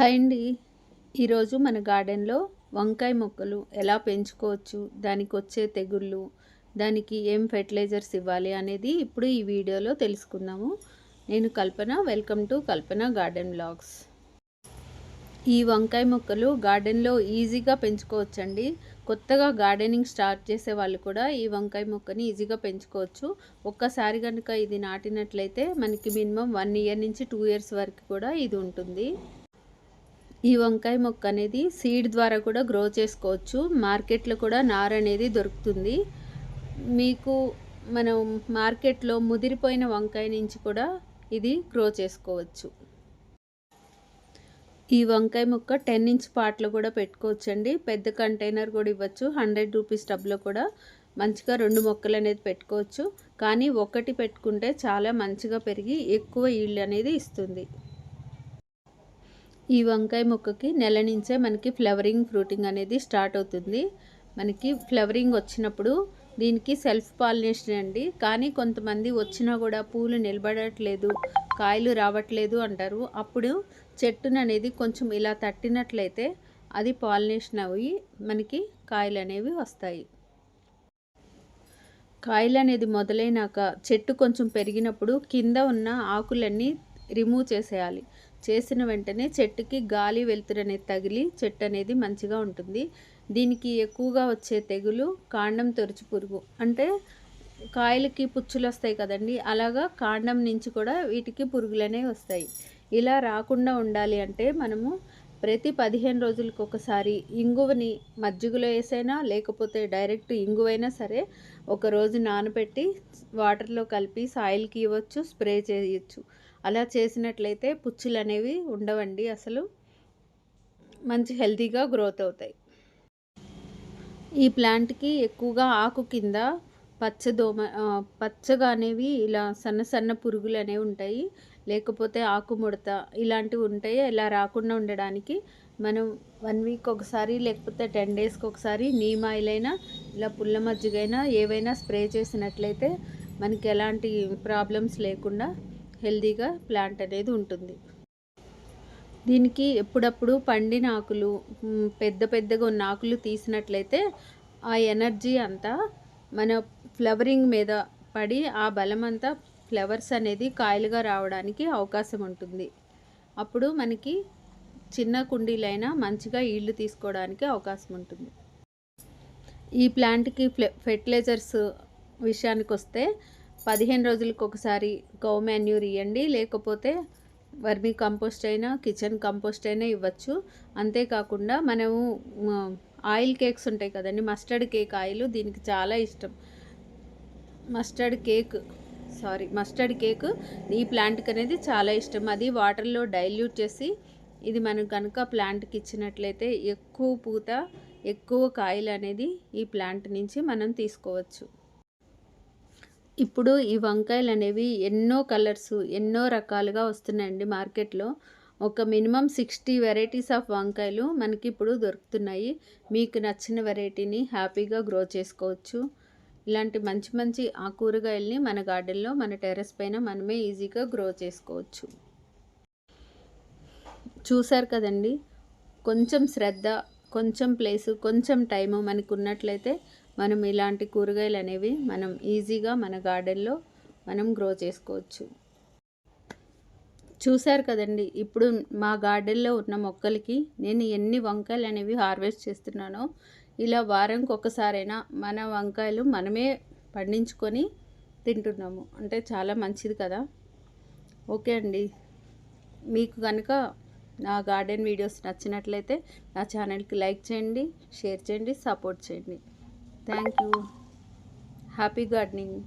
Hi అండి. ఈరోజు మన గార్డెన్లో వంకాయ మొక్కలు ఎలా పెంచుకోవచ్చు దానికి వచ్చే తెగుళ్ళు దానికి ఏం ఫెర్టిలైజర్స్ ఇవ్వాలి అనేది ఇప్పుడు ఈ వీడియోలో తెలుసుకుందాము. నేను Kalpana welcome to Kalpana garden blogs. ఈ వంకాయ మొక్కలు గార్డెన్లో ఈజీగా పెంచుకోవచ్చండి. కొత్తగా గార్డెనింగ్ స్టార్ట్ చేసే వాళ్ళు కూడా ఈ వంకాయ మొక్కని ఈజీగా పెంచుకోవచ్చు. ఒక్కసారి కనుక ఇది నాటినట్లయితే మనకి మినిమం వన్ ఇయర్ నుంచి టూ ఇయర్స్ వరకు కూడా ఇది ఉంటుంది. ఈ వంకాయ మొక్క అనేది సీడ్ ద్వారా కూడా గ్రో చేసుకోవచ్చు. మార్కెట్లో కూడా నార అనేది దొరుకుతుంది. మీకు మనం మార్కెట్లో ముదిరిపోయిన వంకాయ నుంచి కూడా ఇది గ్రో చేసుకోవచ్చు. ఈ వంకాయ మొక్క టెన్ ఇంచ్ పాట్లో కూడా పెట్టుకోవచ్చండి. పెద్ద కంటైనర్ కూడా ఇవ్వచ్చు. హండ్రెడ్ రూపీస్ టబ్లో కూడా మంచిగా రెండు మొక్కలు అనేది పెట్టుకోవచ్చు. కానీ ఒకటి పెట్టుకుంటే చాలా మంచిగా పెరిగి ఎక్కువ ఈళ్ళు అనేది ఇస్తుంది. ఈ వంకాయ మొక్కకి నెల నుంచే మనకి ఫ్లవరింగ్ ఫ్రూటింగ్ అనేది స్టార్ట్ అవుతుంది. మనకి ఫ్లవరింగ్ వచ్చినప్పుడు దీనికి సెల్ఫ్ పాలినేషన్ అండి. కానీ కొంతమంది వచ్చినా కూడా పూలు నిలబడట్లేదు కాయలు రావట్లేదు అంటారు. అప్పుడు చెట్టును అనేది కొంచెం ఇలా తట్టినట్లయితే అది పాలినేషన్ అవి మనకి కాయలు అనేవి వస్తాయి. కాయలు అనేది మొదలైనాక చెట్టు కొంచెం పెరిగినప్పుడు కింద ఉన్న ఆకులన్నీ రిమూవ్ చేసేయాలి. చేసిన వెంటనే చెట్టుకి గాలి వెలుతురు అనేది తగిలి చెట్టు అనేది మంచిగా ఉంటుంది. దీనికి ఎక్కువగా వచ్చే తెగులు కాండం తొరచు పురుగు. అంటే కాయలకి పుచ్చులు వస్తాయి కదండి అలాగా కాండం నుంచి కూడా వీటికి పురుగులు అనేవి వస్తాయి. ఇలా రాకుండా ఉండాలి అంటే మనము ప్రతి పదిహేను రోజులకు ఒకసారి ఇంగువని మజ్జిగలో వేసైనా లేకపోతే డైరెక్ట్ ఇంగువైనా సరే ఒక రోజు నానబెట్టి వాటర్లో కలిపి సాయిల్కి ఇవ్వచ్చు స్ప్రే చేయొచ్చు. అలా చేసినట్లయితే పుచ్చులు అనేవి ఉండవండి అసలు. మంచి హెల్తీగా గ్రోత్ అవుతాయి. ఈ ప్లాంట్కి ఎక్కువగా ఆకు కింద పచ్చదోమ పచ్చగా అనేవి ఇలా సన్న సన్న పురుగులు అనేవి ఉంటాయి. లేకపోతే ఆకుముడత ఇలాంటివి ఉంటాయి ఇలా రాకుండా ఉండడానికి మనం వన్ వీక్ ఒకసారి లేకపోతే టెన్ డేస్కి ఒకసారి నీమ్ ఆయిల్ అయినా ఇలా పుల్ల మజ్జిగైనా ఏవైనా స్ప్రే చేసినట్లయితే మనకి ఎలాంటి ప్రాబ్లమ్స్ లేకుండా హెల్తీగా ప్లాంట్ అనేది ఉంటుంది. దీనికి ఎప్పుడప్పుడు పండిన ఆకులు పెద్ద పెద్దగా ఉన్న ఆకులు తీసినట్లయితే ఆ ఎనర్జీ అంతా మన ఫ్లవరింగ్ మీద పడి ఆ బలం అంతా ఫ్లవర్స్ అనేది కాయలుగా రావడానికి అవకాశం ఉంటుంది. అప్పుడు మనకి చిన్న కుండీలైనా మంచిగా ఈళ్ళు తీసుకోవడానికి అవకాశం ఉంటుంది. ఈ ప్లాంట్కి ఫెర్టిలైజర్స్ విషయానికి వస్తే పదిహేను రోజులకు ఒకసారి గౌ మాన్యూర్ ఇవ్వండి లేకపోతే వర్మీ కంపోస్ట్ అయినా కిచెన్ కంపోస్ట్ అయినా ఇవ్వచ్చు. అంతేకాకుండా మనము ఆయిల్ కేక్స్ ఉంటాయి కదండి మస్టర్డ్ కేక్ ఆయిల్ దీనికి చాలా ఇష్టం. Mustard cake sorry mustard cake ఈ ప్లాంట్కి అనేది చాలా ఇష్టం. అది వాటర్లో డైల్యూట్ చేసి ఇది మనం కనుక ప్లాంట్కి ఇచ్చినట్లయితే ఎక్కువ పూత ఎక్కువ కాయలు అనేది ఈ ప్లాంట్ నుంచి మనం తీసుకోవచ్చు. ఇప్పుడు ఈ వంకాయలు అనేవి ఎన్నో కలర్స్ ఎన్నో రకాలుగా వస్తున్నాయండి మార్కెట్లో ఒక మినిమం సిక్స్టీ వెరైటీస్ ఆఫ్ వంకాయలు మనకి ఇప్పుడు దొరుకుతున్నాయి. మీకు నచ్చిన వెరైటీని హ్యాపీగా గ్రో చేసుకోవచ్చు. ఇలాంటి మంచి మంచి ఆ కూరగాయల్ని మన గార్డెన్లో మన టెర్రస్ పైన మనమే ఈజీగా గ్రో చేసుకోవచ్చు. చూసారు కదండి? కొంచెం శ్రద్ధ కొంచెం ప్లేసు కొంచెం టైము మనకు ఉన్నట్లయితే మనం ఇలాంటి కూరగాయలు అనేవి మనం ఈజీగా మన గార్డెన్లో మనం గ్రో చేసుకోవచ్చు. చూశారు కదండి? ఇప్పుడు మా గార్డెన్లో ఉన్న మొక్కలకి నేను ఎన్ని వంకాయలు అనేవి హార్వెస్ట్ చేస్తున్నానో ఇలా వారంకి ఒకసారైనా మన వంకాయలు మనమే పండించుకొని తింటున్నాము. అంటే చాలా మంచిది కదా. ఓకే అండి. మీకు కనుక నా గార్డెన్ వీడియోస్ నచ్చినట్లయితే నా ఛానల్కి లైక్ చేయండి షేర్ చేయండి సపోర్ట్ చేయండి. Thank you. Happy gardening.